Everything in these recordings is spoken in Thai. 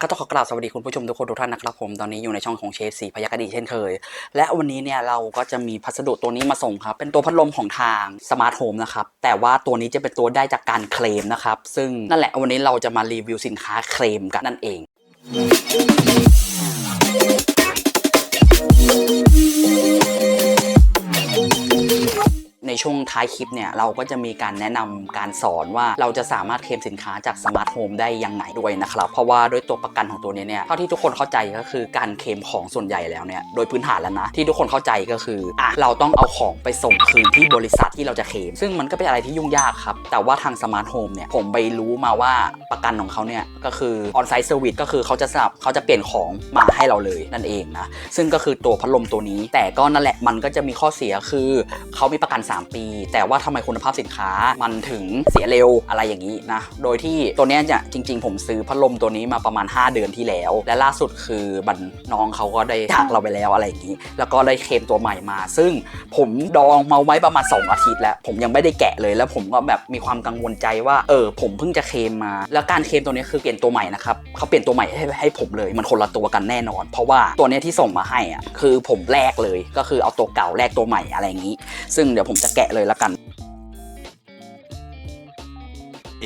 ก็ต้องขอกราบสวัสดีคุณผู้ชมทุกคนทุกท่านนะครับผมตอนนี้อยู่ในช่องของเชฟสีพยากดีเช่นเคย และวันนี้เนี่ยเราก็จะมีพัสดุตัวนี้มาส่งครับเป็นตัวพัดลมของทางสมาร์ทโฮมนะครับแต่ว่าตัวนี้จะเป็นตัวได้จากการเคลมนะครับซึ่งนั่นแหละวันนี้เราจะมารีวิวสินค้าเคลมกันนั่นเอง ช่วงท้ายคลิปเนี่ยเราก็จะมีการแนะนำการสอนว่าเราจะสามารถเคลมสินค้าจากสมาร์ทโฮมได้ยังไงด้วยนะครับ เพราะว่าด้วยตัวประกันของตัวนี้เนี่ยเท่าที่ทุกคนเข้าใจก็คือการเคลมของส่วนใหญ่แล้วเนี่ยโดยพื้นฐานแล้วนะ ที่ทุกคนเข้าใจก็คืออะเราต้องเอาของไปส่งคืนที่บริษัทที่เราจะเคลมซึ่งมันก็เป็นอะไรที่ยุ่งยากครับ แต่ว่าทางสมาร์ทโฮมเนี่ยผมไปรู้มาว่าประกันของเขาเนี่ยก็คือออนไซต์เซอร์วิสก็คือเขาจะสลับเขาจะเปลี่ยนของมาให้เราเลยนั่นเองนะซึ่งก็คือตัวพัดลมตัวนี้ แต่ก็นั่นแหละมันก็จะมีข้อเสียคือเขามีประกัน 3ปี แต่ว่าทำไมคุณภาพสินค้ามันถึงเสียเร็วอะไรอย่างนี้นะ โดยที่ตัวเนี้ยจะจริง ๆ ผมซื้อพัดลมตัวนี้มาประมาณ 5 เดือนที่แล้ว และล่าสุดคือบันน้องเขาก็ได้จากเราไปแล้วอะไรอย่างนี้ แล้วก็ได้เคลมตัวใหม่มา ซึ่งผมดองมาไว้ประมาณ 2 อาทิตย์แล้ว ผมยังไม่ได้แกะเลย แล้วผมก็แบบมีความกังวลใจว่า เออ ผมเพิ่งจะเคลมมา แล้วการเคลมตัวนี้คือเปลี่ยนตัวใหม่นะครับเขาเปลี่ยนตัวใหม่ให้ให้ผมเลย มันคนละตัวกันแน่นอน เพราะว่าตัวนี้ที่ส่งมาให้อะคือผมแลกเลย ก็คือเอาตัวเก่าแลกตัวใหม่อะไรอย่างนี้ ซึ่งเดี๋ยวผมจะแกะเลยละกัน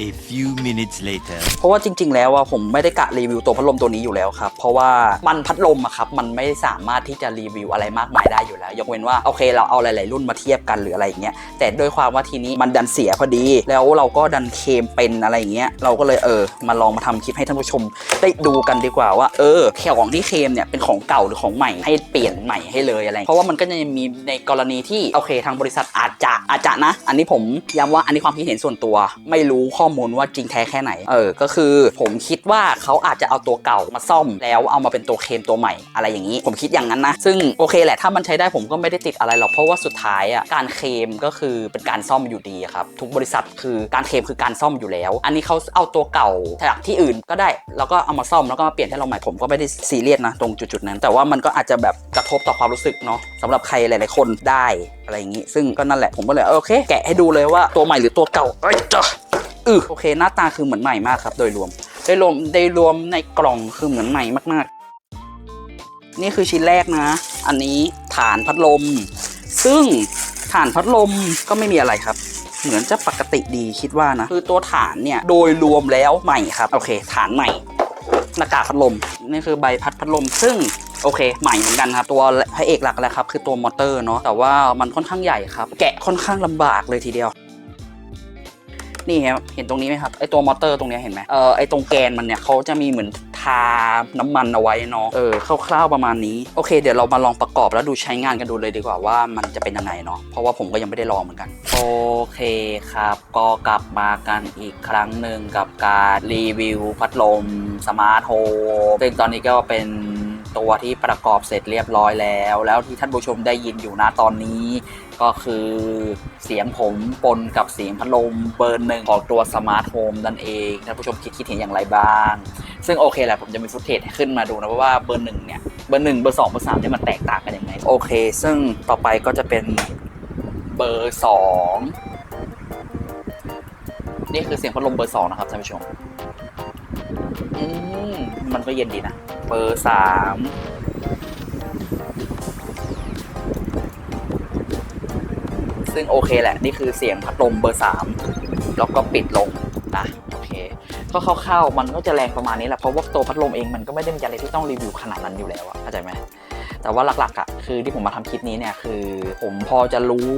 A few minutes later. เพราะว่าจริง ๆ แล้วอะผมไม่ได้กะรีวิวตัวพัดลมตัวนี้อยู่แล้วครับ เพราะว่ามันพัดลมอะครับมันไม่สามารถที่จะรีวิวอะไรมากมายได้อยู่แล้ว ยกเว้นว่าโอเคเราเอาหลาย ๆ รุ่นมาเทียบกันหรืออะไรอย่างเงี้ยแต่ด้วยความว่าทีนี้มันดันเสียพอดี แล้วเราก็ดันเคมเป็นอะไรอย่างเงี้ยเราก็เลยเออมาลองมาทำคลิปให้ท่านผู้ชม ได้ดูกันดีกว่าว่า เออของที่เคมเนี่ยเป็นของเก่าหรือของใหม่ให้เปลี่ยนใหม่ให้เลยอะไร เพราะว่ามันก็จะมีในกรณีที่โอเคทางบริษัทอาจจะอาจจะนะ อันนี้ผมย้ำว่าอันนี้ความคิดเห็นส่วนตัว ไม่รู้ข้อมูลว่าจริงแท้แค่ไหน เออ ก็คือผมคิดว่าเขาอาจจะเอาตัวเก่ามาซ่อมแล้วเอามาเป็นตัวเคลมตัวใหม่อะไรอย่างนี้ ผมคิดอย่างนั้นนะ ซึ่งโอเคแหละถ้ามันใช้ได้ผมก็ไม่ได้ติดอะไรหรอกเพราะว่าสุดท้ายอะการเคลมก็คือเป็นการซ่อมอยู่ดีครับทุกบริษัทคือการเคลมคือการซ่อมอยู่แล้ว อันนี้เขาเอาตัวเก่าจากที่อื่นก็ได้แล้วก็เอามาซ่อมแล้วก็มาเปลี่ยนให้เราใหม่ผมก็ไม่ได้ซีเรียสนะตรงจุดๆนั้น แต่ว่ามันก็อาจจะแบบกระทบต่อความรู้สึกเนาะสำหรับใครหลาย ๆ คนได้อะไรอย่างนี้ ซึ่งก็นั่นแหละผมก็เลยโอเค แกะให้ดูเลยว่าตัวใหม่หรือตัวเก่าเอ้ยจ้ะ อือโอเค หน้าตาคือเหมือนใหม่มากครับ โดยรวม โดยรวมโดยรวมในกล่องคือเหมือนใหม่มากๆ นี่คือชิ้นแรกนะ อันนี้ฐานพัดลม ซึ่งฐานพัดลมก็ไม่มีอะไรครับเหมือนจะปกติดีคิดว่านะ คือตัวฐานเนี่ยโดยรวมแล้วใหม่ครับ โอเค ฐานใหม่หน้ากากพัดลมนี่คือใบพัดพัดลม ซึ่งโอเค ใหม่เหมือนกันครับ ตัวพระเอกหลักแหละครับ คือตัวมอเตอร์เนาะแต่ว่ามันค่อนข้างใหญ่ครับ แกะค่อนข้างลำบากเลยทีเดียว นี่ครับเห็นตรงนี้ไหมครับไอตัวมอเตอร์ตรงเนี้ยเห็นไหมเออไอตรงแกนมันเนี่ยเขาจะมีเหมือนทาน้ำมันเอาไว้เนาะเออคร่าวๆประมาณนี้โอเค เดี๋ยวเรามาลองประกอบแล้วดูใช้งานกันดูเลยดีกว่าว่ามันจะเป็นยังไงเนาะเพราะว่าผมก็ยังไม่ได้ลองเหมือนกันโอเคครับ ก็กลับมากันอีกครั้งหนึ่งกับการรีวิวพัดลมสมาร์ทโฮมซึ่งตอนนี้ก็เป็นตัวที่ประกอบเสร็จเรียบร้อยแล้ว แล้วที่ท่านผู้ชมได้ยินอยู่นะตอนนี้ ก็คือเสียงผมปนกับเสียงพัดลมเบอร์หนึ่งของตัวสมาร์ทโฮมนั่นเองท่านผู้ชมคิดคิดเห็นอย่างไรบ้าง ซึ่งโอเคแหละผมจะมีฟุตเทจขึ้นมาดูนะเพราะว่าเบอร์หนึ่งเนี่ยเบอร์หนึ่งเบอร์สองเบอร์สามเนี่ยมันแตกต่างกันยังไงโอเค ซึ่งต่อไปก็จะเป็นเบอร์สองนี่คือเสียงพัดลมเบอร์สองนะครับท่านผู้ชมอืมมันก็เย็นดีนะเบอร์สาม ซึ่งโอเคแหละ นี่คือเสียงพัดลมเบอร์ 3 แล้วก็ปิดลงนะโอเคก็คร่าวๆมันก็จะแรงประมาณนี้แหละเพราะว่าตัวพัดลมเองมันก็ไม่ได้มีอะไรที่ต้องรีวิวขนาดนั้นอยู่แล้วอะเข้าใจไหมแต่ว่าหลักๆอะคือที่ผมมาทำคลิปนี้เนี่ยคือ ผมพอจะรู้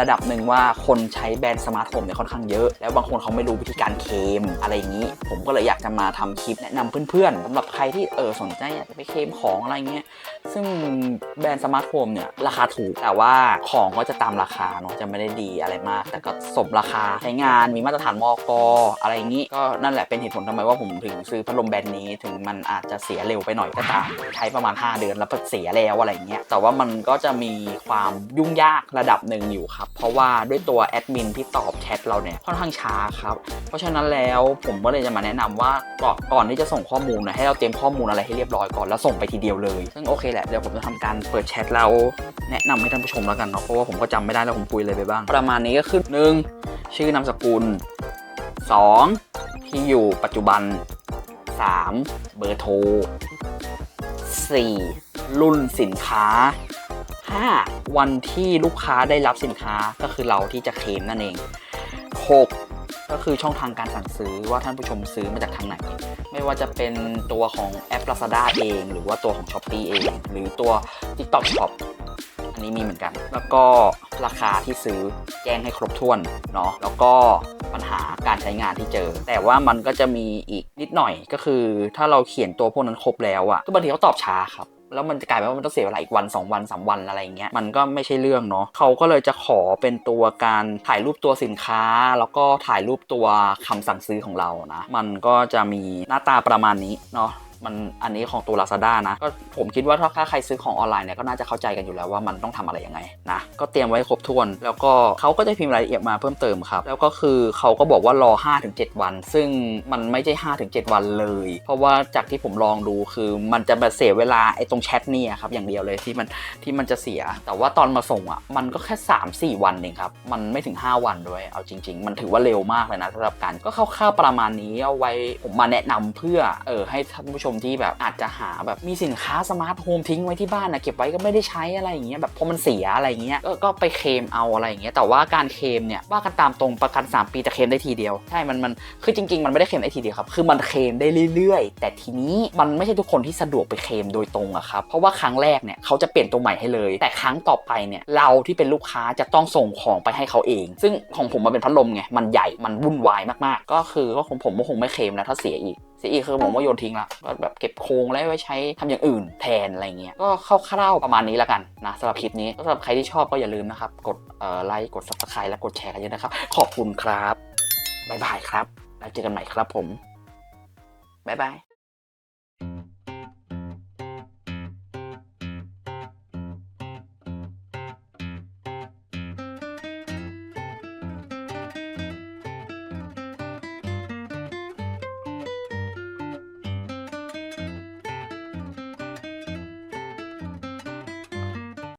ระดับหนึ่งว่าคนใช้แบรนด์สมาร์ทโฟนเนี่ยค่อนข้างเยอะ แล้วบางคนเขาไม่รู้วิธีการเคมอะไรอย่างนี้ ผมก็เลยอยากจะมาทำคลิปแนะนำเพื่อนๆสำหรับใครที่เออสนใจอยากจะไปเคมของอะไรเงี้ย ซึ่งแบรนด์สมาร์ทโฟนเนี่ยราคาถูกแต่ว่าของก็จะตามราคาเนาะจะไม่ได้ดีอะไรมาก แต่ก็สมราคาใช้งานมีมาตรฐานมอกอะไรอย่างนี้ ก็นั่นแหละเป็นเหตุผลทำไมว่าผมถึงซื้อพัดลมแบรนด์นี้ถึงมันอาจจะเสียเร็วไปหน่อยก็ตามใช้ประมาณ 5 เดือนแล้วก็เสียแล้วอะไรอย่างเงี้ยแต่ว่ามันก็จะมีความยุ่งยากระดับหนึ่งอยู่ครับ เพราะว่าด้วยตัวแอดมินที่ตอบแชทเราเนี่ยค่อนข้างช้าครับ เพราะฉะนั้นแล้วผมก็เลยจะมาแนะนำว่าก่อนก่อนที่จะส่งข้อมูลนะให้เราเตรียมข้อมูลอะไรให้เรียบร้อยก่อนแล้วส่งไปทีเดียวเลย ซึ่งโอเคแหละ เดี๋ยวผมจะทำการเปิดแชทแล้วแนะนำให้ท่านผู้ชมแล้วกันเนาะเพราะว่าผมก็จำไม่ได้แล้วผมคุยอะไรไปบ้าง ประมาณนี้ก็คือหนึ่งชื่อนามสกุล 2. ที่อยู่ปัจจุบัน 3. เบอร์โทร 4. รุ่นสินค้า 5. วันที่ลูกค้าได้รับสินค้าก็คือเราที่จะเคลมนั่นเอง 6. ก็คือช่องทางการสั่งซื้อว่าท่านผู้ชมซื้อมาจากทางไหน ไม่ว่าจะเป็นตัวของแอป Lazada เอง หรือว่าตัวของ s h อ p e e เอง หรือตัว TikTok Shop อันนี้มีเหมือนกัน แล้วก็ราคาที่ซื้อแจ้งให้ครบถ้วนเนาะแล้วก็ปัญหาการใช้งานที่เจอ แต่ว่ามันก็จะมีอีกนิดหน่อยก็คือ ถ้าเราเขียนตัวพวกนั้นครบแล้วอะก็บางทีเขาตอบช้าครับ แล้วมันจะกลายเป็นว่ามันต้องเสียเวลาอีกวัน 2 วัน 3 วันอะไรอย่างเงี้ยมันก็ไม่ใช่เรื่องเนาะเขาก็เลยจะขอเป็นตัวการถ่ายรูปตัวสินค้า แล้วก็ถ่ายรูปตัวคำสั่งซื้อของเรานะมันก็จะมีหน้าตาประมาณนี้เนาะ มันอันนี้ของตัว Lazada นะ ก็ผมคิดว่าถ้าใครซื้อของออนไลน์เนี่ยก็น่าจะเข้าใจกันอยู่แล้วว่ามันต้องทำอะไรยังไงนะก็เตรียมไว้ครบถ้วน แล้วก็เขาก็จะพิมพ์รายละเอียดมาเพิ่มเติมครับแล้วก็คือเขาก็บอกว่ารอ 5-7 วัน ซึ่งมันไม่ใช่5-7 วันเลย เพราะว่าจากที่ผมลองดูคือมันจะแบบเสียเวลาไอ้ตรงแชทนี่ครับอย่างเดียวเลยที่มันที่มันจะเสีย แต่ว่าตอนมาส่งอะมันก็แค่ 3-4 วันเองครับมันไม่ถึง 5 วันด้วย เอาจริง ๆ มันถือว่าเร็วมากเลยนะสำหรับการก็คร่าวๆประมาณนี้เอาไว้ผมมาแนะนำเพื่อเออให้ท่านผู้ชมที่แบบอาจจะหาแบบมีสินค้าสมาร์ทโฮมทิ้งไว้ที่บ้านนะเก็บไว้ก็ไม่ได้ใช้อะไรอย่างเงี้ยแบบพอมันเสียอะไรอย่างเงี้ยก็ก็ไปเคลมเอาอะไรอย่างเงี้ยแต่ว่าการเคลมเนี่ยว่ากันตามตรงประกัน 3 ปีจะเคลมได้ทีเดียวใช่มันมันคือจริง ๆ มันไม่ได้เคลมได้ทีเดียวครับคือมันเคลมได้เรื่อยๆ แต่ทีนี้มันไม่ใช่ทุกคนที่สะดวกไปเคลมโดยตรงอะครับเพราะว่าครั้งแรกเนี่ยเขาจะเปลี่ยนตัวใหม่ให้เลย แต่ครั้งต่อไปเนี่ยเราที่เป็นลูกค้าจะต้องส่งของไปให้เขาเอง ซึ่งของผมมันเป็นพัดลมไงมันใหญ่มันวุ่นวายมากๆ ก็คือก็ของผมก็คงไม่เคลมแล้วถ้าเสียอีก ซีอีคือผมก็โยนทิ้งละก็แบบเก็บโครงแล้วไว้ใช้ทำอย่างอื่นแทนอะไรเงี้ย ก็คร่าวๆประมาณนี้แล้วกันนะสำหรับคลิปนี้สำหรับใครที่ชอบก็อย่าลืมนะครับ กดไลค์กดซับสไครต์และกดแชร์กันเยอะนะครับ ขอบคุณครับบ๊ายบายครับ แล้วเจอกันใหม่ครับผมบ๊ายบาย